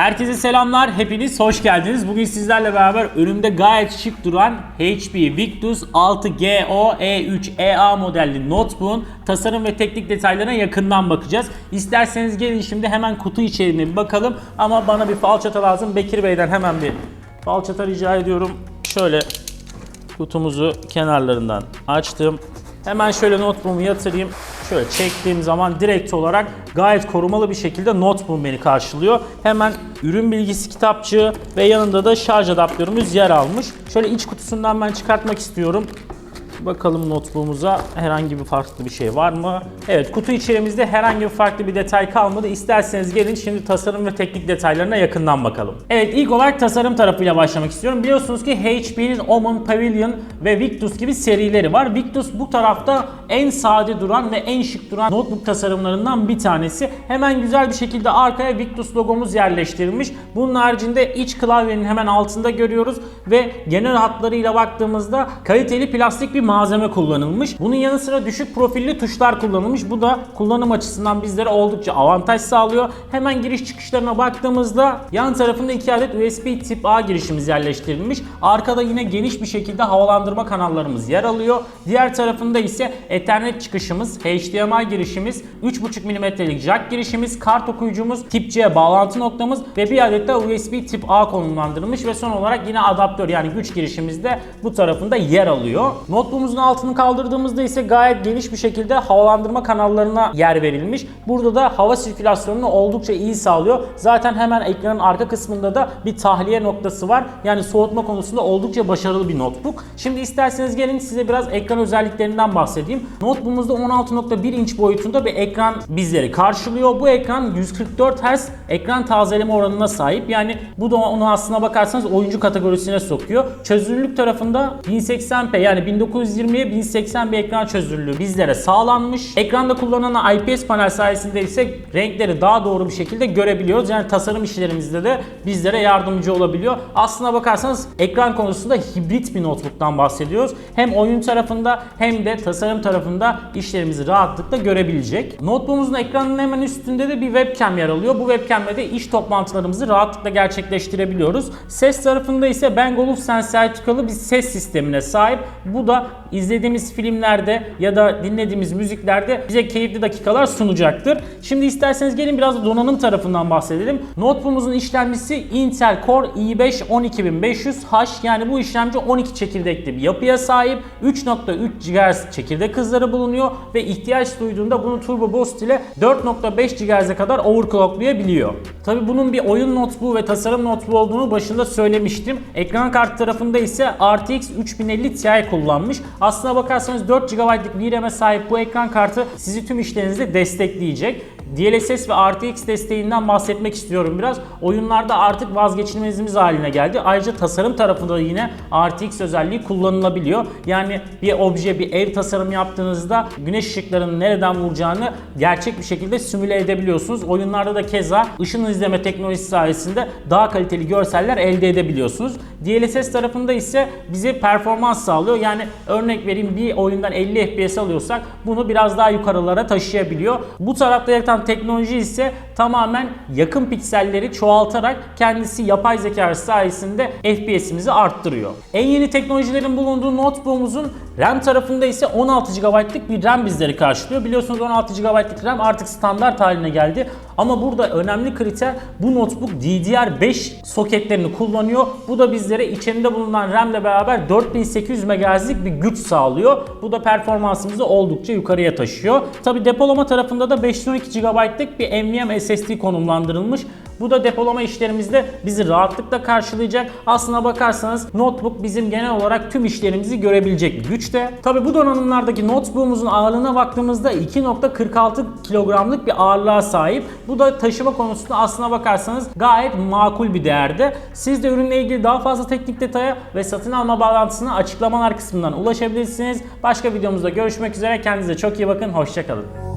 Herkese selamlar, hepiniz hoş geldiniz. Bugün sizlerle beraber önümde gayet şık duran HP Victus 6GO E3 EA modelli notebook'un tasarım ve teknik detaylarına yakından bakacağız. İsterseniz gelin şimdi hemen kutu içeriğine bir bakalım ama bana bir falçata lazım. Bekir Bey'den hemen bir falçata rica ediyorum. Şöyle kutumuzu kenarlarından açtım. Hemen şöyle notebook'umu yatırayım. Şöyle çektiğim zaman direkt olarak gayet korumalı bir şekilde notebook beni karşılıyor. Hemen ürün bilgisi kitapçığı ve yanında da şarj adaptörümüz yer almış. Şöyle iç kutusundan ben çıkartmak istiyorum. Bakalım notebook'umuza herhangi bir farklı bir şey var mı? Evet kutu içerimizde herhangi bir farklı bir detay kalmadı. İsterseniz gelin şimdi tasarım ve teknik detaylarına yakından bakalım. Evet ilk olarak tasarım tarafıyla başlamak istiyorum. Biliyorsunuz ki HP'nin Omen, Pavilion ve Victus gibi serileri var. Victus bu tarafta en sade duran ve en şık duran notebook tasarımlarından bir tanesi. Hemen güzel bir şekilde arkaya Victus logomuz yerleştirilmiş. Bunun haricinde iç klavyenin hemen altında görüyoruz ve genel hatlarıyla baktığımızda kaliteli plastik bir malzeme kullanılmış. Bunun yanı sıra düşük profilli tuşlar kullanılmış. Bu da kullanım açısından bizlere oldukça avantaj sağlıyor. Hemen giriş çıkışlarına baktığımızda yan tarafında iki adet USB tip A girişimiz yerleştirilmiş. Arkada yine geniş bir şekilde havalandırma kanallarımız yer alıyor. Diğer tarafında ise Ethernet çıkışımız, HDMI girişimiz, 3.5 mm'lik jack girişimiz, kart okuyucumuz, tip C bağlantı noktamız ve bir adet de USB tip A konumlandırılmış ve son olarak yine adaptör yani güç girişimiz de bu tarafında yer alıyor. Notebook'umuzun altını kaldırdığımızda ise gayet geniş bir şekilde havalandırma kanallarına yer verilmiş. Burada da hava sirkülasyonunu oldukça iyi sağlıyor. Zaten hemen ekranın arka kısmında da bir tahliye noktası var. Yani soğutma konusunda oldukça başarılı bir notebook. Şimdi isterseniz gelin size biraz ekran özelliklerinden bahsedeyim. Notebook'umuzda 16.1 inç boyutunda bir ekran bizleri karşılıyor. Bu ekran 144 Hz ekran tazeleme oranına sahip. Yani bu da onu aslına bakarsanız oyuncu kategorisine sokuyor. Çözünürlük tarafında 1080p yani 1920'ye 1080 bir ekran çözünürlüğü bizlere sağlanmış. Ekranda kullanılan IPS panel sayesinde ise renkleri daha doğru bir şekilde görebiliyoruz. Yani tasarım işlerimizde de bizlere yardımcı olabiliyor. Aslına bakarsanız ekran konusunda hibrit bir notebook'tan bahsediyoruz. Hem oyun tarafında hem de tasarım tarafında işlerimizi rahatlıkla görebilecek. Notebook'umuzun ekranının hemen üstünde de bir webcam yer alıyor. Bu webcam'le de iş toplantılarımızı rahatlıkla gerçekleştirebiliyoruz. Ses tarafında ise Bang Olufsen sertifikalı bir ses sistemine sahip. Bu da izlediğimiz filmlerde ya da dinlediğimiz müziklerde bize keyifli dakikalar sunacaktır. Şimdi isterseniz gelin biraz donanım tarafından bahsedelim. Notebook'umuzun işlemcisi Intel Core i5 12500H yani bu işlemci 12 çekirdekli bir yapıya sahip. 3.3 GHz çekirdek hızları bulunuyor ve ihtiyaç duyduğunda bunu Turbo Boost ile 4.5 GHz'e kadar overclocklayabiliyor. Tabi bunun bir oyun notebook ve tasarım notebook olduğunu başında söylemiştim. Ekran kartı tarafında ise RTX 3050 Ti kullanmış. Aslına bakarsanız 4 GB'lık VRAM'e sahip bu ekran kartı sizi tüm işlerinizde destekleyecek. DLSS ve RTX desteğinden bahsetmek istiyorum biraz. Oyunlarda artık vazgeçilmezimiz haline geldi. Ayrıca tasarım tarafında da yine RTX özelliği kullanılabiliyor. Yani bir obje, bir ev tasarımı yaptığınızda güneş ışıklarının nereden vuracağını gerçek bir şekilde simüle edebiliyorsunuz. Oyunlarda da keza ışın izleme teknolojisi sayesinde daha kaliteli görseller elde edebiliyorsunuz. DLSS tarafında ise bize performans sağlıyor. Yani örnek vereyim bir oyundan 50 FPS alıyorsak bunu biraz daha yukarılara taşıyabiliyor. Bu tarafta yaratan teknoloji ise tamamen yakın pikselleri çoğaltarak kendisi yapay zeka sayesinde FPS'imizi arttırıyor. En yeni teknolojilerin bulunduğu notebook'umuzun RAM tarafında ise 16 GB'lık bir RAM bizleri karşılıyor. Biliyorsunuz 16 GB'lık RAM artık standart haline geldi. Ama burada önemli kriter bu notebook DDR5 soketlerini kullanıyor. Bu da bizlere içinde bulunan RAM ile beraber 4800 MHz'lik bir güç sağlıyor. Bu da performansımızı oldukça yukarıya taşıyor. Tabi depolama tarafında da 512 GB'lık bir NVMe SSD konumlandırılmış. Bu da depolama işlerimizde bizi rahatlıkla karşılayacak. Aslına bakarsanız notebook bizim genel olarak tüm işlerimizi görebilecek güçte. Tabi bu donanımlardaki notebook'umuzun ağırlığına baktığımızda 2.46 kilogramlık bir ağırlığa sahip. Bu da taşıma konusunda aslına bakarsanız gayet makul bir değerde. Siz de ürünle ilgili daha fazla teknik detaya ve satın alma bağlantısına açıklamalar kısmından ulaşabilirsiniz. Başka videomuzda görüşmek üzere. Kendinize çok iyi bakın. Hoşçakalın.